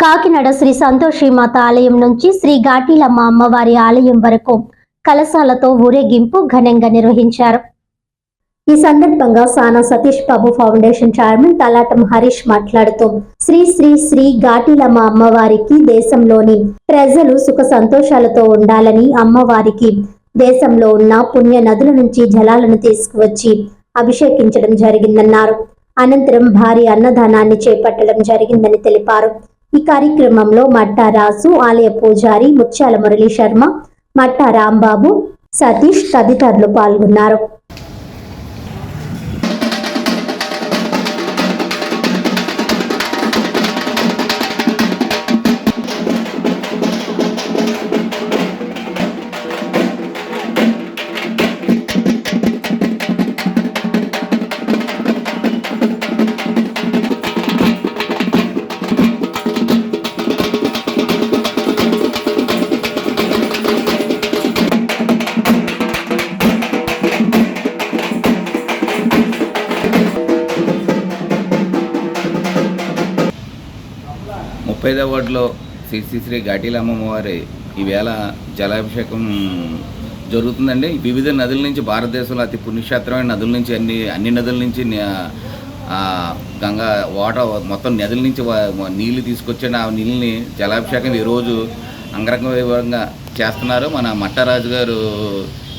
కాకినాడ శ్రీ సంతోషి మాత ఆలయం నుంచి శ్రీ ఘాటీలమ్మ అమ్మవారి ఆలయం వరకు కలశాలతో ఊరేగింపు ఘనంగా నిర్వహించారు. ఈ సందర్భంగా సానా సతీష్ బాబు ఫౌండేషన్ చైర్మన్ తలాటం హరీష్ మాట్లాడుతూ శ్రీ శ్రీ శ్రీ ఘాటిలమ్మ అమ్మవారికి దేశంలోని ప్రజలు సుఖ సంతోషాలతో ఉండాలని అమ్మవారికి దేశంలో ఉన్న పుణ్య నదుల నుంచి జలాలను తీసుకువచ్చి అభిషేకించడం జరిగిందన్నారు. అనంతరం భారీ అన్నదానాన్ని చేపట్టడం జరిగిందని తెలిపారు. ఈ కార్యక్రమంలో మట్టా రాసు ఆలయ పూజారి ముత్యాల మురళీ శర్మ మట్టా రాంబాబు సతీష్ తదితరులు పాల్గొన్నారు. ముప్పైదో వార్డులో శ్రీ శ్రీ శ్రీ ఘాటీల వారి ఈవేళ జలాభిషేకం జరుగుతుందండి. వివిధ నదుల నుంచి భారతదేశంలో అతి పుణ్యక్షేత్రమైన నదుల నుంచి అన్ని అన్ని నదుల నుంచి గంగా వాటర్ మొత్తం నదుల నుంచి నీళ్ళు తీసుకొచ్చిన ఆ నీళ్ళని జలాభిషేకం ఈరోజు అంగరంగ వైభవంగా చేస్తున్నారు. మన మట్టరాజు గారు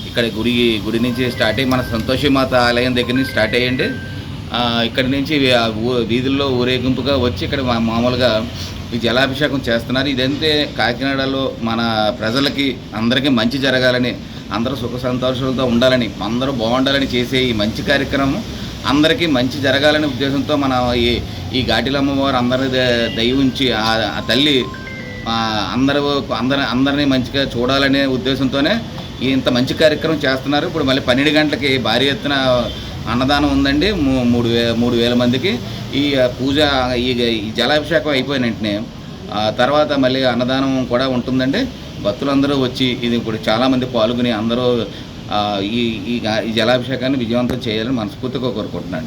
ఇక్కడ గుడి గుడి నుంచి స్టార్ట్ అయ్యి మన సంతోషి మాత ఆలయం దగ్గర నుంచి స్టార్ట్ అయ్యండి. ఇక్కడి నుంచి ఆ ఊ- వీధుల్లో ఊరేగింపుగా వచ్చి ఇక్కడ మామూలుగా ఈ జలాభిషేకం చేస్తున్నారు? ఇదంతే కాకినాడలో మన ప్రజలకి అందరికీ మంచి జరగాలని అందరూ సుఖ సంతోషాలతో ఉండాలని అందరూ బాగుండాలని చేసే ఈ మంచి కార్యక్రమం అందరికీ మంచి జరగాలనే ఉద్దేశంతో మన ఈ ఈ ఘాటిలమ్మవారు అందరి ద- దయ ఉంచి ఆ తల్లి అందరూ అందరి అందరినీ మంచిగా చూడాలనే ఉద్దేశంతోనే ఇంత మంచి కార్యక్రమం చేస్తున్నారు. ఇప్పుడు మళ్ళీ పన్నెండు గంటలకి భారీ ఎత్తున అన్నదానం ఉందండి. మూ- మూడు వే మూడు వేల మందికి. ఈ పూజ ఈ ఈ జలాభిషేకం అయిపోయిన వెంటనే తర్వాత మళ్ళీ అన్నదానం కూడా ఉంటుందండి. భక్తులందరూ వచ్చి ఇది ఇప్పుడు చాలామంది పాల్గొని అందరూ ఈ ఈ జలాభిషేకాన్ని విజయవంతం చేయాలని మనస్ఫూర్తిగా కోరుకుంటున్నాను.